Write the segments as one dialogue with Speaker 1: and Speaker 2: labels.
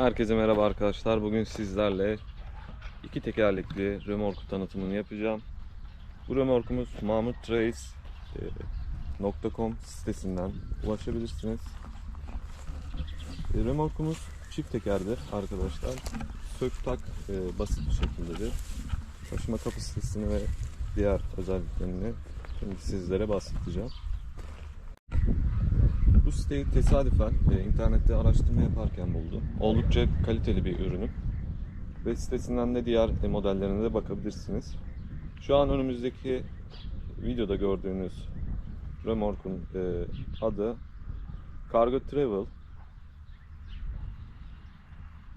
Speaker 1: Herkese merhaba arkadaşlar. Bugün sizlerle iki tekerlekli römorku tanıtımını yapacağım. Bu römorkumuz mahmutrace.com sitesinden ulaşabilirsiniz. E, Römorkumuz çift tekerdir arkadaşlar. Sök tak e, basit bir şekildedir. Taşıma kapasitesini ve diğer özelliklerini şimdi sizlere bahsedeceğim. Bu siteyi tesadüfen e, internette araştırma yaparken buldum. Oldukça kaliteli bir ürünüm. Ve sitesinden de diğer e, modellerine de bakabilirsiniz. Şu an önümüzdeki videoda gördüğünüz remorkun e, adı Cargo Travel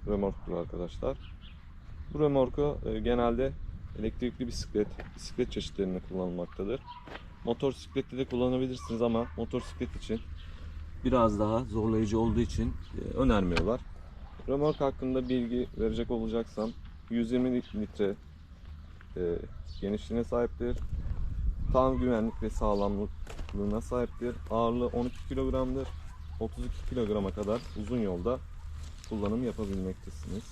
Speaker 1: remorktur arkadaşlar. Bu remorku e, genelde elektrikli bisiklet, bisiklet çeşitlerinde kullanılmaktadır. Motosiklette de kullanabilirsiniz ama motosiklet için biraz daha zorlayıcı olduğu için e, önermiyorlar. Römork hakkında bilgi verecek olacaksam 120 litre e, genişliğine sahiptir. Tam güvenlik ve sağlamlığına sahiptir. Ağırlığı 12 kilogramdır. 32 kilograma kadar uzun yolda kullanım yapabilmektesiniz.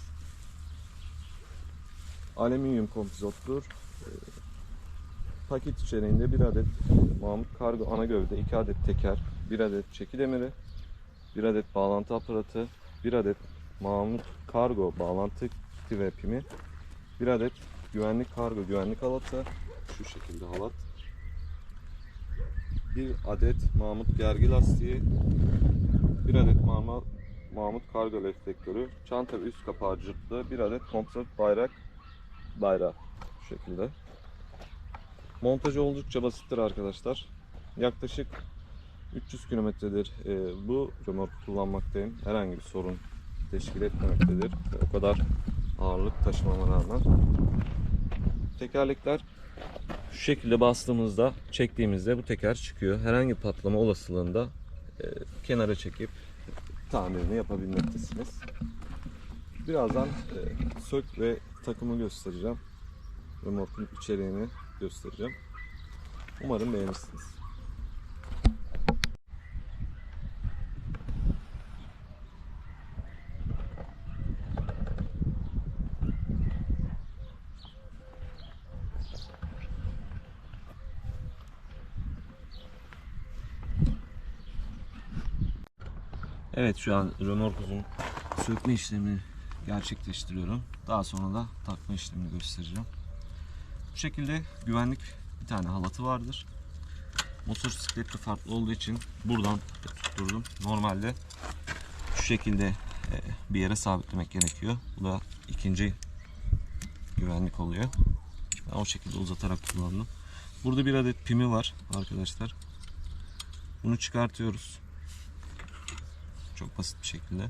Speaker 1: Alüminyum kompozottur. E, paket içeriğinde bir adet Mahmut Kargo ana gövde, 2 adet teker, 1 adet çeki demiri, 1 adet bağlantı aparatı, 1 adet Mahmut Kargo bağlantı kiti ve pimi, 1 adet güvenlik kargo güvenlik halatı, şu şekilde halat, 1 adet Mahmut gergi lastiği, 1 adet Mahmut, Mahmut kargo reflektörü, çanta ve üst kapağı cırtlı, 1 adet kompozit bayrak bayrağı şu şekilde. Montajı oldukça basittir arkadaşlar. Yaklaşık 300 kilometredir e, bu römorku kullanmaktayım. Herhangi bir sorun teşkil etmemektedir. Ve O kadar ağırlık taşımama rağmen. Tekerlekler şu şekilde bastığımızda, çektiğimizde bu teker çıkıyor. Herhangi patlama olasılığında e, kenara çekip tamirini yapabilmektesiniz. Birazdan e, sök ve takımı göstereceğim. Römorkun içeriğini göstereceğim. Umarım beğenirsiniz. Evet şu an römorkuzun sökme işlemini gerçekleştiriyorum. Daha sonra da takma işlemini göstereceğim. Bu şekilde güvenlik bir tane halatı vardır. Motosikletle farklı olduğu için buradan tutturdum. Normalde şu şekilde e, bir yere sabitlemek gerekiyor. Bu da ikinci güvenlik oluyor. Ben o şekilde uzatarak kullandım. Burada bir adet pimi var arkadaşlar. Bunu çıkartıyoruz. Çok basit bir şekilde.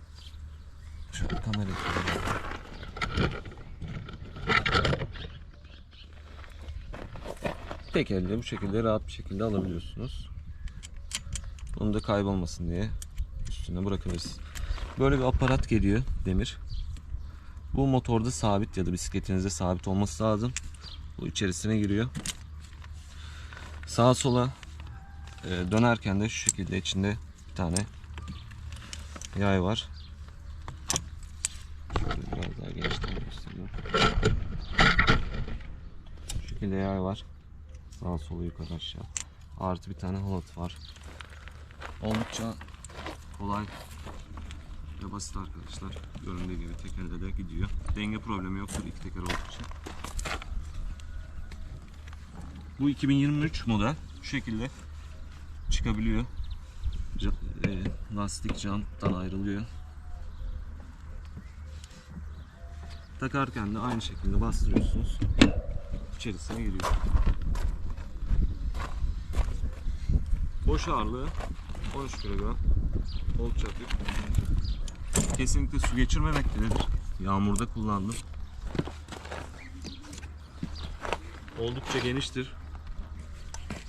Speaker 1: Şöyle koyalım. Tek elde bu şekilde rahat bir şekilde alabiliyorsunuz. Bunu da kaybolmasın diye üstüne bırakabilirsiniz. Böyle bir aparat geliyor demir. Bu motorda sabit ya da bisikletinizde sabit olması lazım. Bu içerisine giriyor. Sağa sola e, dönerken de şu şekilde içinde bir tane yay var. Şöyle biraz daha genişten göstereyim. Şu şekilde yay var. Sağa sola yukarı aşağı. Artı bir tane halat var. Oldukça kolay ve basit arkadaşlar. Göründüğü gibi tekerde de gidiyor. Denge problemi yoktur iki teker olduğu. Bu 2023 model. Şu şekilde çıkabiliyor. E, lastik janttan ayrılıyor. Takarken de aynı şekilde bastırıyorsunuz. İçerisine giriyor. Boş ağırlığı 13 kilogram. Oldukça hafif. Kesinlikle su geçirmemektedir. Yağmurda kullandım. Oldukça geniştir.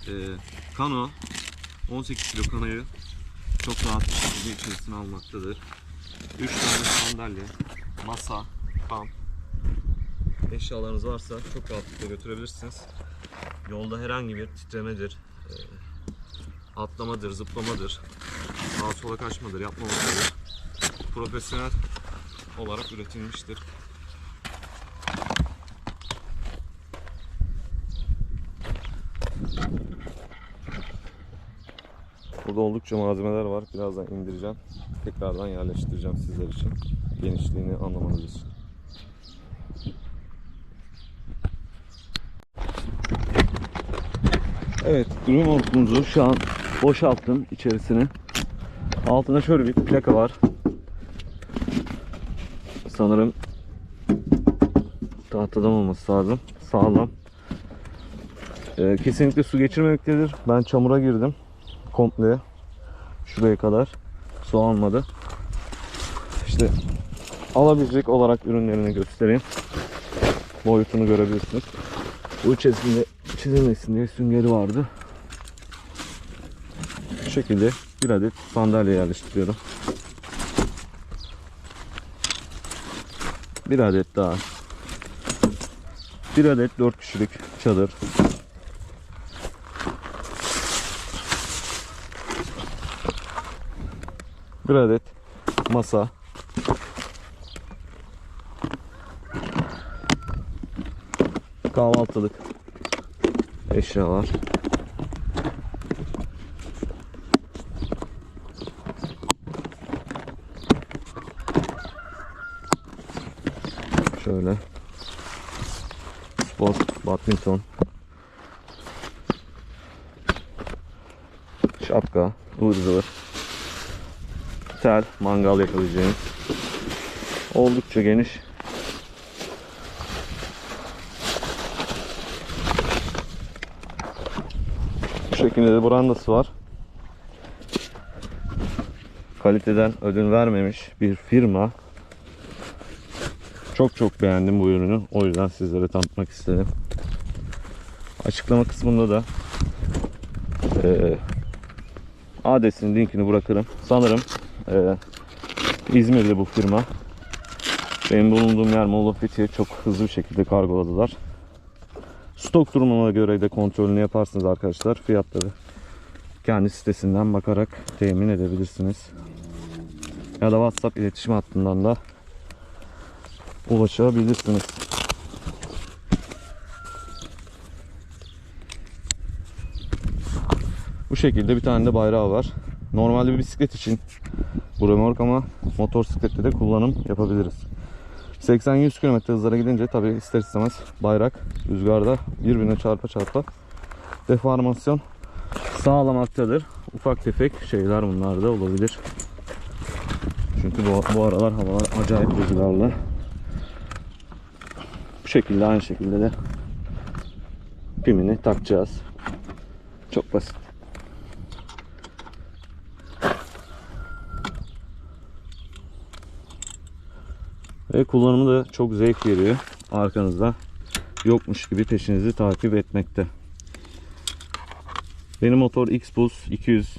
Speaker 1: Ee, kano 18 kilo kanoyu çok rahat bir şekilde içerisine almaktadır. 3 tane sandalye, masa, kam, eşyalarınız varsa çok rahatlıkla götürebilirsiniz. Yolda herhangi bir titremedir, e, atlamadır, zıplamadır, sağa sola kaçmadır, yapmamaktadır. Profesyonel olarak üretilmiştir. Burada oldukça malzemeler var. Birazdan indireceğim. Tekrardan yerleştireceğim sizler için. Genişliğini anlamanız için. Evet, ürün hortumumuzu şu an boşalttım içerisini. Altında şöyle bir plaka var. Sanırım tahtadan olması lazım. Sağlam. Ee, kesinlikle su geçirmemektedir. Ben çamura girdim. Komple. Şuraya kadar. Su almadı. İşte alabilecek olarak ürünlerini göstereyim. Boyutunu görebilirsiniz. Bu içerisinde çizilmesin diye süngeri vardı. Bu şekilde bir adet sandalye yerleştiriyorum. Bir adet daha. Bir adet 4 kişilik çadır. Bir adet masa. Kahvaltılık eşyalar. Şöyle. Spor, badminton. Şapka, ıvır zıvır. Tel, mangal yakalayacağınız. Oldukça geniş. Bu şekilde de brandası var. Kaliteden ödün vermemiş bir firma. Çok çok beğendim bu ürünü. O yüzden sizlere tanıtmak istedim. Açıklama kısmında da eee adresinin linkini bırakırım. Sanırım eee İzmir'de bu firma. Benim bulunduğum yer Moğol Fethiye çok hızlı bir şekilde kargoladılar. Stok durumuna göre de kontrolünü yaparsınız arkadaşlar. Fiyatları kendi sitesinden bakarak temin edebilirsiniz. Ya da WhatsApp iletişim hattından da ulaşabilirsiniz. Bu şekilde bir tane de bayrağı var. Normalde bir bisiklet için bu remork ama motosiklette de kullanım yapabiliriz. 80-100 km hızlara gidince tabi ister istemez bayrak rüzgarda birbirine çarpa çarpa deformasyon sağlamaktadır. Ufak tefek şeyler bunlar da olabilir. Çünkü bu, bu aralar havalar acayip rüzgarlı. Bu şekilde aynı şekilde de pimini takacağız. Çok basit. Ve kullanımı da çok zevk veriyor. Arkanızda yokmuş gibi peşinizi takip etmekte. Benim motor X-Boost 200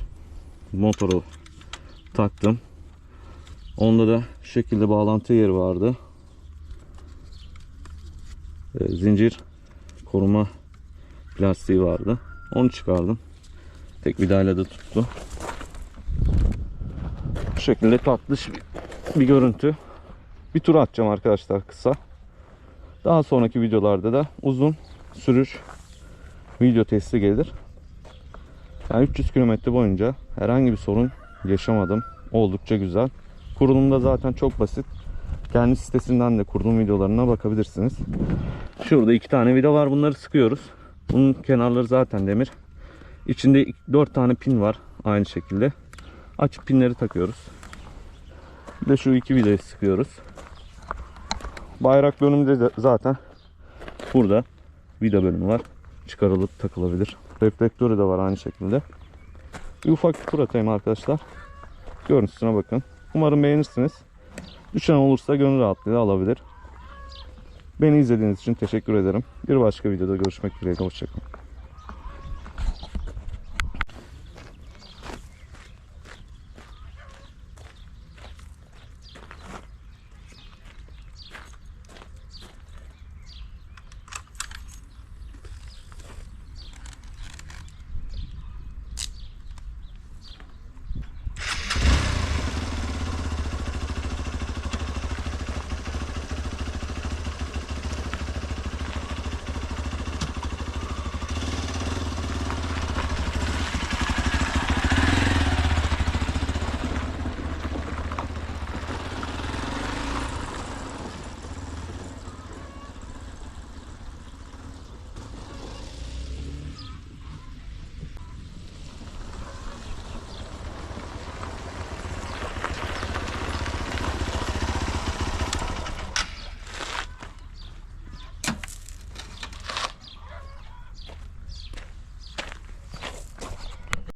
Speaker 1: motoru taktım. Onda da şu şekilde bağlantı yeri vardı. Ee, Zincir koruma plastiği vardı. Onu çıkardım. Tek vidayla da tuttu. Bu şekilde tatlış bir görüntü. Bir tur atacağım arkadaşlar kısa. Daha sonraki videolarda da uzun sürüş video testi gelir. Yani 300 km boyunca herhangi bir sorun yaşamadım. Oldukça güzel. Kurulumda zaten çok basit. Kendi sitesinden de kurulum videolarına bakabilirsiniz. Şurada iki tane vida var. Bunları sıkıyoruz. Bunun kenarları zaten demir. İçinde 4 tane pin var. Aynı şekilde. Açıp pinleri takıyoruz. Bir de şu iki vidayı sıkıyoruz. Bayrak bölümünde de zaten burada vida bölümü var. Çıkarılıp takılabilir. Reflektörü de var aynı şekilde. Bir ufak bir tur atayım arkadaşlar. Görüntüsüne bakın. Umarım beğenirsiniz. Düşen olursa gönül rahatlığıyla alabilir. Beni izlediğiniz için teşekkür ederim. Bir başka videoda görüşmek dileğiyle. Hoşçakalın.